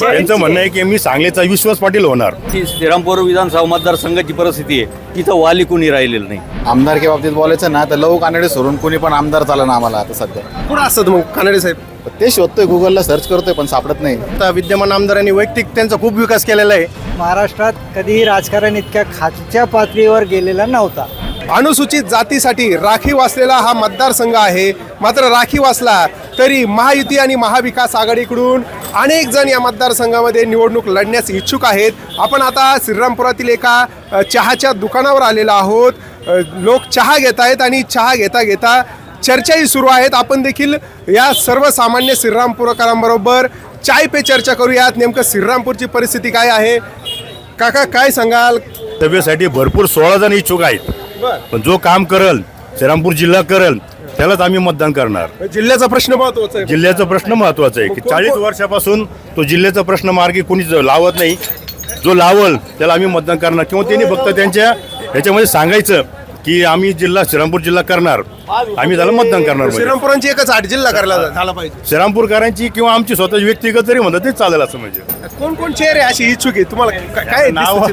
त्यांचं म्हणणं आहे की मी सांगलीचा विश्वास पाटील होणार. ती श्रीरामपूर विधानसभा मतदारसंघाची परिस्थिती आहे. तिथं वाली कुणी राहिलेलं नाही. आमदारकी बाबतीत बोलायचं ना तर लव कानडे सोडून कोणी पण आमदार चाला ना आम्हाला आता सध्या. कुठं असतात मग कानडे साहेब? ते शोधतोय गुगलला सर्च करतोय पण सापडत नाही. आता विद्यमान आमदारांनी वैयक्तिक त्यांचा खूप विकास केलेला आहे. महाराष्ट्रात कधीही राजकारण इतक्या खालच्या पातळीवर गेलेला नव्हता. अनुसूचित जातीसाठी राखीव असलेला हा मतदारसंघ आहे. मात्र राखीव असला तरी महायुती आणि महाविकास आघाडीकडून अनेक जण या मतदारसंघामध्ये निवडणूक लढण्यास इच्छुक आहेत. आपण आता श्रीरामपुरातील एका चहाच्या दुकानावर आलेलो आहोत. लोक चहा घेत आहेत आणि चहा घेता घेता चर्चाही सुरू आहेत. आपण देखील या सर्वसामान्य श्रीरामपुरकरांबरोबर चाय पे चर्चा करूयात. नेमकं श्रीरामपूरची परिस्थिती काय आहे? काका काय सांगाल? सभेसाठी भरपूर सोळा जण इच्छुक आहेत. पण जो काम करल श्रीरामपूर जिल्हा करल त्यालाच आम्ही मतदान करणार. जिल्ह्याचा प्रश्न महत्त्वाचा आहे. जिल्ह्याचा प्रश्न महत्त्वाचा आहे की चाळीस वर्षापासून तो जिल्ह्याचा प्रश्न मार्गी कोणीच लावत नाही. जो लावल त्याला आम्ही मतदान करणार. किंवा त्यांनी फक्त त्यांच्या ह्याच्यामध्ये सांगायचं की आम्ही जिल्हा श्रीरामपूर जिल्हा करणार. आम्ही त्याला मतदान करणार म्हणजे. श्रीरामपुरांची एकच आठ जिल्हा करायला झाला पाहिजे. श्रीरामपूरकरांची किंवा आमची स्वतःची व्यक्तिगत जरी म्हणतात ते चालेल असं म्हणजे. कोण कोण चेहरे अशी इच्छुक आहे तुम्हाला का- काय नाव?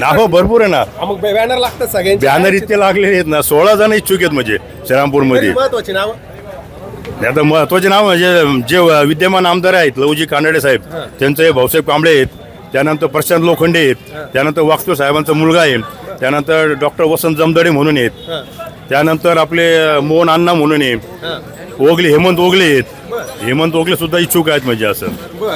नाव भरपूर आहे ना. मग बॅनर लागतात सगळ्यांचे. बॅनर इतके लागलेले आहेत ना. सोळा जण इच्छुक आहेत म्हणजे श्रीरामपूरमध्ये. महत्वाची नाव? आता महत्त्वाचे नाव म्हणजे जे विद्यमान आमदार आहेत लवजी कानडे साहेब त्यांचं भाऊसाहेब कांबळे आहेत त्यानंतर प्रशांत लोखंडे आहेत त्यानंतर वागतो साहेबांचा मुलगा आहे. त्यानंतर डॉक्टर वसंत जमदडे म्हणून आहेत. त्यानंतर आपले मोहन अण्णा म्हणून आहे ओगले हेमंत ओगले आहेत. हेमंत ओगले सुद्धा इच्छुक आहेत म्हणजे असं. बर.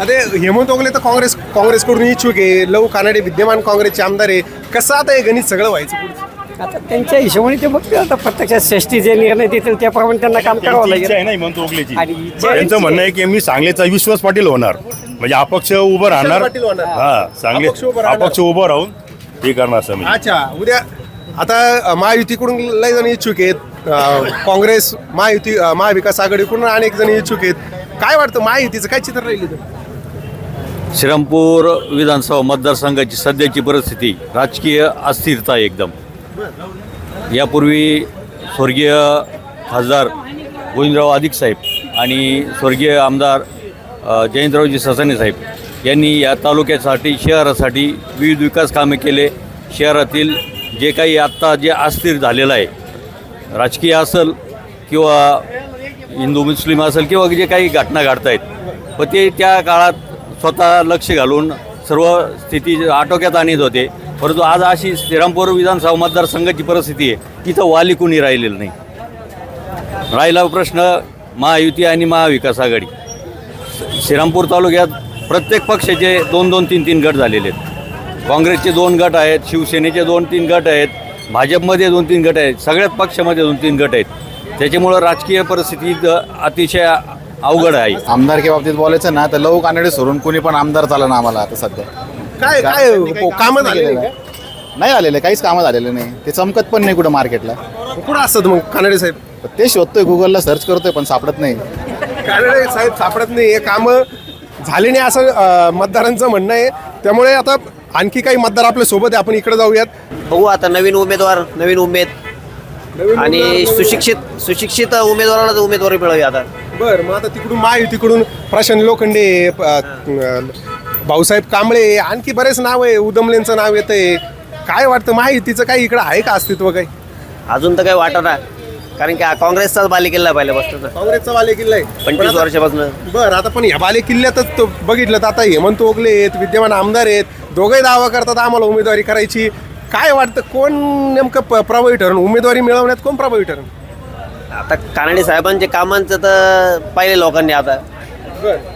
आता हेमंत ओगले तर काँग्रेस काँग्रेसकडून इच्छुक आहे. लव कानडे विद्यमान काँग्रेसचे आमदार आहे कसं आता हे गणित सगळं व्हायचं पुढचं? आता त्यांच्या हिशोबाने ते बघतील आता. प्रत्यक्षात श्रेष्ठी जे निर्णय देतील त्याप्रमाणे त्यांना काम करावं त्यांची इच्छा आहे लागेल ना हेमंत ओगलेची. आणि इच्छा- त्यांचं म्हणणं आहे की मी सांगलीचा विश्वास पाटील होणार. म्हणजे अपक्ष उभं राहणार. पाटील होणार. हा सांगली अपक्ष उभं राहणार. अपक्ष उभं राहून हे करणार असं अच्छा उद्या आता महायुतीकडून लय जण इच्छुक आहेत. अ, काँग्रेस महायुती अ, महाविकास आघाडीकडून अनेक जण इच्छुक आहेत. काय वाटतं महायुतीचं काय चित्र राहील इथं? श्रीरामपूर विधानसभा मतदारसंघाची सध्याची परिस्थिती राजकीय अस्थिरता आहे एकदम. यापूर्वी स्वर्गीय खासदार गोविंदराव अधिक साहेब आणि स्वर्गीय आमदार अ, जयंतरावजी ससाने साहेब यांनी या तालुक्यासाठी शहरासाठी विविध विकास कामे केले. शहरातील जे काही आत्ता जे अस्थिर झालेलं आहे राजकीय असेल किंवा हिंदू मुस्लिम असेल किंवा जे काही घटना घडत आहेत पण ते त्या काळात स्वतः लक्ष घालून सर्व स्थिती आटोक्यात आणत होते. परंतु आज अशी श्रीरामपूर विधानसभा मतदारसंघाची परिस्थिती आहे तिथं वाली कुणी राहिलेलं नाही. राहिला प्रश्न महायुती आणि महाविकास आघाडी. श्रीरामपूर तालुक्यात प्रत्येक पक्षाचे दोन दोन तीन तीन गट झालेले आहेत. काँग्रेसचे दोन गट आहेत शिवसेनेचे दोन तीन गट आहेत भाजपमध्ये दोन तीन गट आहेत सगळ्याच पक्षामध्ये दोन तीन गट आहेत. त्याच्यामुळं राजकीय परिस्थिती अतिशय अवघड आहे. आमदारकी बाबतीत बोलायचं ना तर लव कानडे सोडून कोणी पण आमदार चाला ना आम्हाला आता सध्या. काय काय कामं झाले केलेलं आहे. नाही. आलेले काहीच कामं झालेले नाही. ते चमकत पण नाही कुठं मार्केटला. कुठं असतात मग कानडे साहेब? ते शोधतोय गुगलला सर्च करतोय पण सापडत नाही. कानडे साहेब सापडत नाही. हे कामं झाले नाही असं मतदारांचं म्हणणं आहे. त्यामुळे आता आणखी काही मतदार आपल्यासोबत आहे आपण इकडे जाऊयात. बघू आता नवीन उमेदवार नवीन उमेद. आणि सुशिक्षित सुशिक्षित उमेदवाराला उमेदवारी मिळावी आता. बर मग आता तिकडून महायुतीकडून प्रशांत लोखंडे भाऊसाहेब कांबळे आणखी बरेच नाव आहे. उदमलेंचं नाव येतंय. काय वाटतं महायुतीचं काही इकडं आहे का अस्तित्व काही? अजून तर काही वाटत नाही. कारण की काँग्रेसचाच बालेकिल्ला पाहिला बसतो ना काँग्रेसचा बाले किल्ला आहे पण पंचवीस आता- वर्षापासून. बरं आता पण या बाले किल्ल्यातच तो बघितलं तर आता हेमंत ओगले आहेत विद्यमान आमदार आहेत दोघे दावा करतात आम्हाला उमेदवारी करायची. काय वाटतं कोण नेमकं प- प्रभावी ठरण उमेदवारी मिळवण्यात कोण प्रभावी ठरण आता कानडे साहेबांचे कामांचं तर पाहिले लोकांनी आता.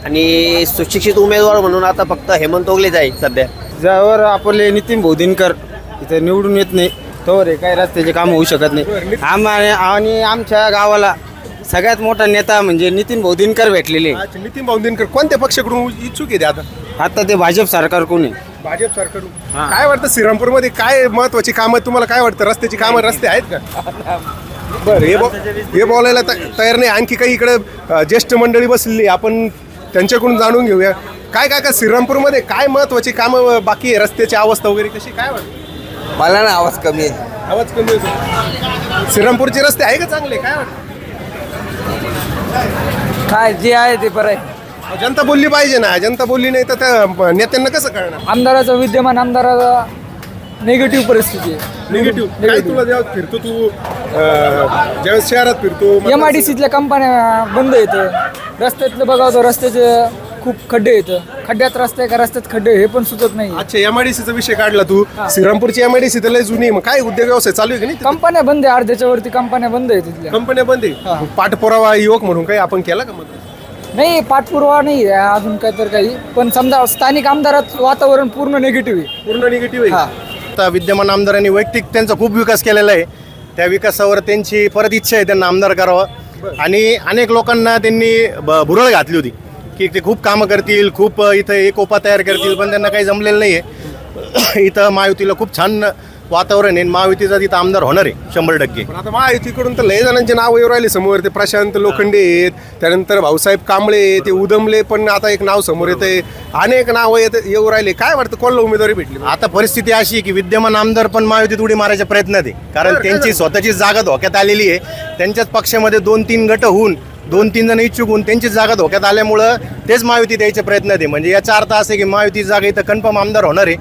आणि सुशिक्षित उमेदवार म्हणून आता फक्त हेमंत ओगलेच आहे सध्या. ज्यावर आपले नितीन भोदिनकर इथे निवडून येत नाही. तोवर हे काही रस्त्याचे काम होऊ शकत नाही. आम आणि आमच्या गावाला सगळ्यात मोठा नेता म्हणजे नितीन भोदिनकर भेटलेले. अच्छा नितीन भाऊंदेनकर कोणत्या पक्षाकडून इच्छुक आहे ते आता? आता ते भाजप सरकार कोणी भाजप सरकडून काय वाटतं श्रीरामपूरमध्ये काय महत्वाची कामं तुम्हाला काय वाटतं? रस्त्याची कामं रस्ते आहेत का? बरं हे बो हे बोलायला त- तयार नाही. आणखी काही इकडे अ, ज्येष्ठ मंडळी बसलेली आपण त्यांच्याकडून जाणून घेऊया. काय काय काय श्रीरामपूरमध्ये काय महत्वाची कामं बाकी आहे? रस्त्याची अवस्था वगैरे कशी? काय वाटतं? मला ना आवाज कमी आहे. आवाज कमी होतो श्रीरामपूरचे रस्ते आहे का चांगले? काय वाटतं? काय जे आहे ते बरं आहे. जनता बोलली पाहिजे ना. जनता बोलली नाही तर त्या नेत्यांना कसं कळणार? आमदाराचा विद्यमान आमदाराचा निगेटिव्ह परिस्थिती आहे. निगेटिव्ह काय तुला जेव्हा फिरतो तू अं, ज्यावेळेस शहरात फिरतो एम आय डी सीतल्या कंपन्या बंद येतं रस्त्यातलं बघावं तर रस्त्याचे खूप खड्डे येतं खड्ड्यात रस्ते का? रस्त्यात खड्डे हे पण सुचत नाही अच्छा एमआयडीसीचा विषय काढला तू. श्रीरामपूरची एमआयडीसी तर लय जुनी आहे. मग काय उद्योग व्यवसाय चालू आहे की नाही कंपन्या बंद आहे. अर्ध्याच्या वरती कंपन्या बंद आहे तिथल्या. कंपन्या बंद आहे. पाठपुरावा युवक म्हणून काही आपण केला का मग नाही पाठपुरावा नाही आहे. अजून काय तर काही. पण समजा स्थानिक आमदारात वातावरण पूर्ण निगेटिव्ह आहे. पूर्ण निगेटिव्ह हा. आहे आता विद्यमान आमदारांनी वैयक्तिक त्यांचा खूप विकास केलेला आहे. त्या विकासावर त्यांची परत इच्छा आहे त्यांना आमदार करावं. आणि अनेक लोकांना त्यांनी ब- भुरळ घातली होती. की ते खूप कामं करतील खूप इथं एकोपा तयार करतील पण त्यांना काही जमलेलं नाही आहे इथं महायुतीला खूप छान वातावरण आहे. महायुतीचा तिथं आमदार होणार आहे शंभर टक्के. पण आता महायुतीकडून तर लय जणांचे नाव येऊ राहिले. समोर ते प्रशांत लोखंडे आहेत त्यानंतर भाऊसाहेब कांबळे ते उदमले पण आता एक नाव समोर येते अनेक नावं येत येऊ राहिले. काय वाटतं कोणाला उमेदवारी भेटली? आता परिस्थिती अशी आहे की विद्यमान आमदार पण महायुतीत उडी मारायच्या प्रयत्नात आहे. कारण त्यांची स्वतःची जागा धोक्यात आलेली आहे. त्यांच्याच पक्षामध्ये दोन तीन गट होऊन दोन तीन जण इच्छुक होऊन त्यांचीच जागा धोक्यात आल्यामुळं तेच महायुती द्यायचे प्रयत्न ते. म्हणजे याचा अर्थ असे आहे की महायुतीची जागा इथं कन्फर्म आमदार होणार आहे.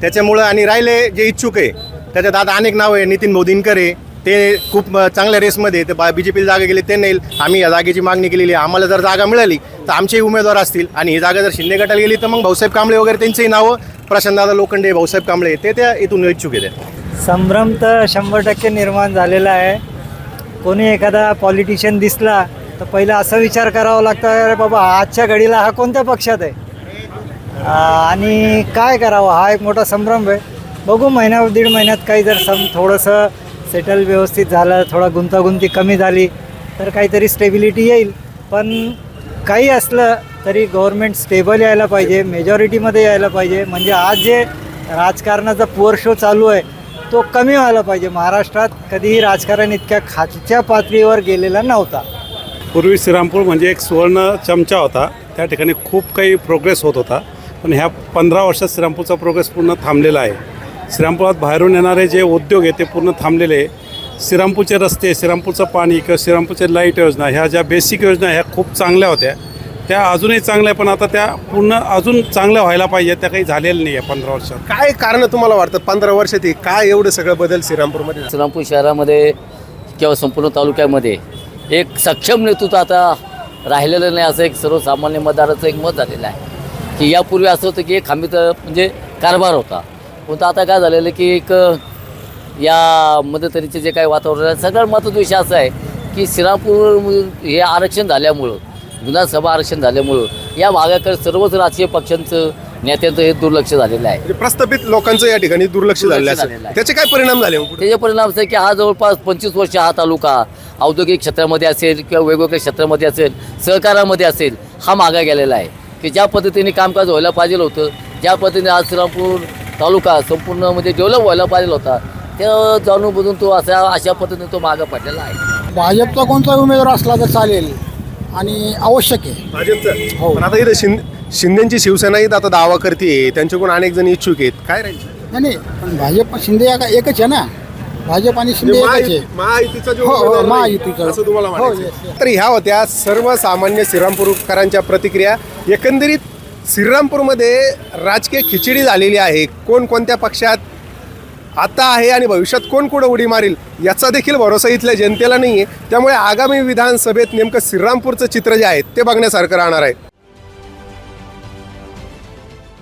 त्याच्यामुळं आणि राहिले जे इच्छुक आहे त्याच्यात आता अनेक नाव आहे. नितीन मोदींकर आहे. ते खूप चांगल्या रेसमध्ये ते बी जे पीला जागा गेली ते नेईल आम्ही या जागेची मागणी केलेली आहे. आम्हाला जर जागा मिळाली तर आमचेही उमेदवार असतील. आणि ही जागा जर शिंदे गटाला गेली तर मग भाऊसाहेब कांबळे वगैरे त्यांचीही नावं. प्रशांतदादा लोखंडे भाऊसाहेब कांबळे ते त्या इथून इच्छुक आहेत. संभ्रम तर शंभर टक्के निर्माण झालेला आहे. कोणी एखादा पॉलिटिशियन दिसला तर पहिला असा विचार करावा लागतो अरे बाबा आजच्या घडीला हा कोणत्या पक्षात आहे? आणि काय करावं? हा एक मोठा संभ्रम आहे. बघू महिन्या दीड महिन्यात काही जर सम थोडंसं सेटल व्यवस्थित झालं थोडा गुंतागुंती कमी झाली तर काहीतरी स्टेबिलिटी येईल. पण काही असलं तरी गव्हर्मेंट स्टेबल यायला पाहिजे मेजॉरिटीमध्ये यायला पाहिजे. म्हणजे आज जे राजकारणाचा पुअर शो चालू आहे तो कमी व्हायला पाहिजे. महाराष्ट्रात कधीही राजकारण इतक्या खालच्या पातळीवर गेलेला नव्हता. पूर्वी श्रीरामपूर म्हणजे एक सुवर्ण चमचा होता. त्या ठिकाणी खूप काही प्रोग्रेस होत होता. पण ह्या पंधरा वर्षात श्रीरामपूरचा प्रोग्रेस पूर्ण थांबलेला आहे. श्रीरामपुरात बाहेरून येणारे जे उद्योग आहे ते पूर्ण थांबलेले आहे. श्रीरामपूरचे रस्ते श्रीरामपूरचं पाणी किंवा श्रीरामपूरचे लाइट योजना ह्या ज्या बेसिक योजना ह्या खूप चांगल्या होत्या. त्या अजूनही चांगल्या आहे पण आता त्या पूर्ण अजून चांगल्या व्हायला पाहिजे त्या काही झालेल्या नाही आहे पंधरा वर्षात. काय कारण तुम्हाला वाटतं पंधरा वर्षात? हे काय एवढं सगळं बदल श्रीरामपूरमध्ये? श्रीरामपूर शहरामध्ये किंवा संपूर्ण तालुक्यामध्ये एक सक्षम नेतृत्व आता राहिलेलं नाही असं एक सर्वसामान्य मतदाराचं एक मत झालेलं आहे. की यापूर्वी असं होतं की एक खांबीत म्हणजे कारभार होता. पण आता काय झालेलं की एक या मदतरीचे जे काही वातावरण आहे सगळ्यात महत्त्वाचा विषय असा आहे की श्रीरामपूर हे आरक्षण झाल्यामुळं विधानसभा आरक्षण झाल्यामुळं या भागाकडे सर्वच राजकीय पक्षांचं नेत्यांचं हे दुर्लक्ष झालेलं आहे. म्हणजे प्रस्थापित लोकांचं या ठिकाणी दुर्लक्ष झालेलं दुर्लक्ष असेल. झालेलं आहे. त्याचे काय परिणाम झाले मग पुढे? त्याचे परिणाम असे की हा जवळपास पंचवीस वर्ष हा तालुका औद्योगिक क्षेत्रामध्ये असेल किंवा वेगवेगळ्या क्षेत्रामध्ये असेल सहकारामध्ये असेल हा मागा गेलेला आहे. की ज्या पद्धतीने कामकाज व्हायला पाहिजे होतं ज्या पद्धतीने आज श्रीरामपूर तालुका संपूर्ण म्हणजे डेव्हलप व्हायला पाहिजे होता त्या जाणून बुजून तो अशा अशा पद्धतीने तो मागं पडलेला आहे. भाजपचा कोणता उमेदवार असला तर चालेल आणि आवश्यक आहे. भाजपचं? पण आता इथं शिंदे शिंदेची शिवसेना इथं आता दावा करते त्यांच्याकडून अनेक जण इच्छुक आहेत. काय राहील? नाही पण भाजप शिंदे एका- एकच आहे ना? भाजप आणि शिंदे एकच आहे. महायु- महायुतीचा जो हो, हो, उमेदवार राहील, महायुतीचा. असं तुम्हाला हो, म्हणायचं. तर ह्या होत्या सर्वसामान्य श्रीरामपूरकरांच्या प्रतिक्रिया. एकंदरीत श्रीरामपूरमध्ये राजकीय खिचडी झालेली आहे. कोण कोणत्या पक्षात आता आहे आणि भविष्यात कोण कुठं उडी मारील याचा देखील भरोसा इथल्या जनतेला नाही आहे त्यामुळे आगामी विधानसभेत नेमकं श्रीरामपूरचं चित्र जे आहे ते बघण्यासारखं राहणार आहे.